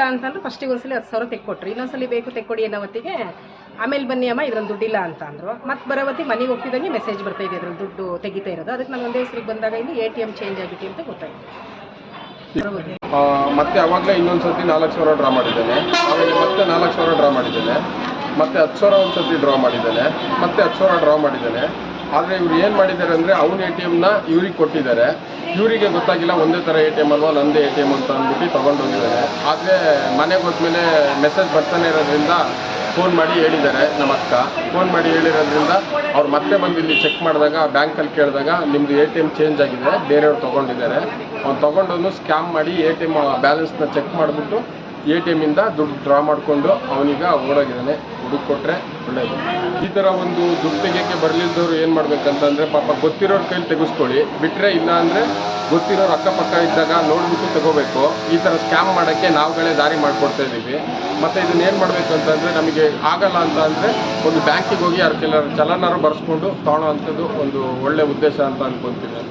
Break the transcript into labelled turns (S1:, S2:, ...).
S1: ಅಂತಂದ್ರೆ ಫಸ್ಟಿಗೆ ಒಂದ್ಸಲಿ ಹತ್ತು ಸಾವಿರ ತೆಕ್ಕೊಟ್ರು. ಇನ್ನೊಂದ್ಸಲಿ ಬೇಕು ತೆಕ್ಕೊಡಿ ಅನ್ನೋ ಹೊತ್ತಿಗೆ, ಆಮೇಲೆ ಬನ್ನಿ ಅಮ್ಮ, ಇದ್ರಲ್ಲಿ ದುಡ್ಡಿಲ್ಲ ಅಂತ ಅಂದರು. ಮತ್ತೆ ಬರೋ ಮನೆಗೆ ಹೋಗ್ತಿದ್ದಂಗೆ ಮೆಸೇಜ್ ಬರ್ತಾ ಇದೆ ಅದ್ರಲ್ಲಿ ದುಡ್ಡು ತೆಗಿತಾ ಇರೋದು. ಅದಕ್ಕೆ ನಾನು ಒಂದೇ ಹೆಸರಿಗೆ ಬಂದಾಗ ಇಲ್ಲಿ ಎ ಟಿ ಎಂ ಚೇಂಜ್ ಆಗಿತ್ತು ಅಂತ ಗೊತ್ತಾಯ್ತು.
S2: ಮತ್ತೆ ಅವಾಗಲೇ ಇನ್ನೊಂದು ಸರ್ತಿ ನಾಲ್ಕು ಸಾವಿರ ಡ್ರಾ ಮಾಡಿದ್ದೇನೆ. ಆಮೇಲೆ ಮತ್ತೆ ನಾಲ್ಕು ಸಾವಿರ ಡ್ರಾ ಮಾಡಿದ್ದೇನೆ. ಮತ್ತೆ ಹತ್ತು ಸಾವಿರ ಒಂದು ಸರ್ತಿ ಡ್ರಾ ಮಾಡಿದ್ದೇನೆ. ಮತ್ತೆ ಹತ್ತು ಸಾವಿರ ಡ್ರಾ ಮಾಡಿದ್ದೇನೆ. ಆದರೆ ಇವ್ರು ಏನು ಮಾಡಿದ್ದಾರೆ ಅಂದರೆ ಅವ್ನ ಎ ಟಿ ಎಮ್ನ ಇವ್ರಿಗೆ ಕೊಟ್ಟಿದ್ದಾರೆ. ಇವರಿಗೆ ಗೊತ್ತಾಗಿಲ್ಲ ಒಂದೇ ಥರ ಎ ಟಿ ಎಂ ಅಲ್ವಾ, ನಂದೇ ಎ ಟಿ ಎಂ ಅಂತ ಅಂದ್ಬಿಟ್ಟು ತೊಗೊಂಡೋಗಿದ್ದಾರೆ. ಆದರೆ ಮನೆಗೆ ಹೋದ್ಮೇಲೆ ಮೆಸೇಜ್ ಬರ್ತಾನೆ ಇರೋದ್ರಿಂದ ಫೋನ್ ಮಾಡಿ ಹೇಳಿದ್ದಾರೆ ನಮ್ಮ ಅಕ್ಕ. ಫೋನ್ ಮಾಡಿ ಹೇಳಿರೋದ್ರಿಂದ ಅವ್ರು ಮತ್ತೆ ಬಂದು ಇಲ್ಲಿ ಚೆಕ್ ಮಾಡಿದಾಗ ಬ್ಯಾಂಕಲ್ಲಿ ಕೇಳಿದಾಗ ನಿಮ್ಮದು ಎ ಟಿ ಎಂ ಚೇಂಜ್ ಆಗಿದೆ, ಬೇರೆಯವ್ರು ತೊಗೊಂಡಿದ್ದಾರೆ. ಅವ್ನು ತೊಗೊಂಡವನು ಸ್ಕ್ಯಾಮ್ ಮಾಡಿ ಎ ಟಿ ಎಂ ಬ್ಯಾಲೆನ್ಸ್ನ ಚೆಕ್ ಮಾಡಿಬಿಟ್ಟು ಎ ಟಿ ಎಮ್ಮಿಂದ ದುಡ್ಡು ಡ್ರಾ ಮಾಡಿಕೊಂಡು ಅವನೀಗ ಓಡೋಗಿದ್ದಾನೆ. ಹುಡುಕ್ ಕೊಟ್ಟರೆ ಒಳ್ಳೆಯದು ಈ ಥರ ಒಂದು ದುಡ್ಡು ತೆಗಿಯೋಕ್ಕೆ ಬರಲಿದ್ದವ್ರು ಏನು ಮಾಡಬೇಕಂತಂದರೆ ಪಾಪ ಗೊತ್ತಿರೋರ ಕೈಲಿ ತೆಗೆಸ್ಕೊಳ್ಳಿ. ಬಿಟ್ಟರೆ ಇಲ್ಲ ಅಂದರೆ ಗೊತ್ತಿರೋರು ಅಕ್ಕಪಕ್ಕ ಇದ್ದಾಗ ನೋಡ್ಬಿಟ್ಟು ತಗೋಬೇಕು. ಈ ಥರ ಸ್ಕ್ಯಾಮ್ ಮಾಡೋಕ್ಕೆ ನಾವುಗಳೇ ದಾರಿ ಮಾಡಿಕೊಡ್ತಾ ಇದ್ದೀವಿ ಮತ್ತು ಇದನ್ನ ಮಾಡಬೇಕು ಅಂತಂದರೆ ನಮಗೆ ಆಗಲ್ಲ ಅಂತ ಅಂದರೆ ಒಂದು ಬ್ಯಾಂಕಿಗೆ ಹೋಗಿ ಅವ್ರ ಕೆಲವರು ಚಲನಾರು ಬರೆಸ್ಕೊಂಡು ತೊಗೊಳ್ಳೋ ಅಂಥದ್ದು ಒಂದು ಒಳ್ಳೆ ಉದ್ದೇಶ ಅಂತ ಅನ್ಕೊತೀನಿ.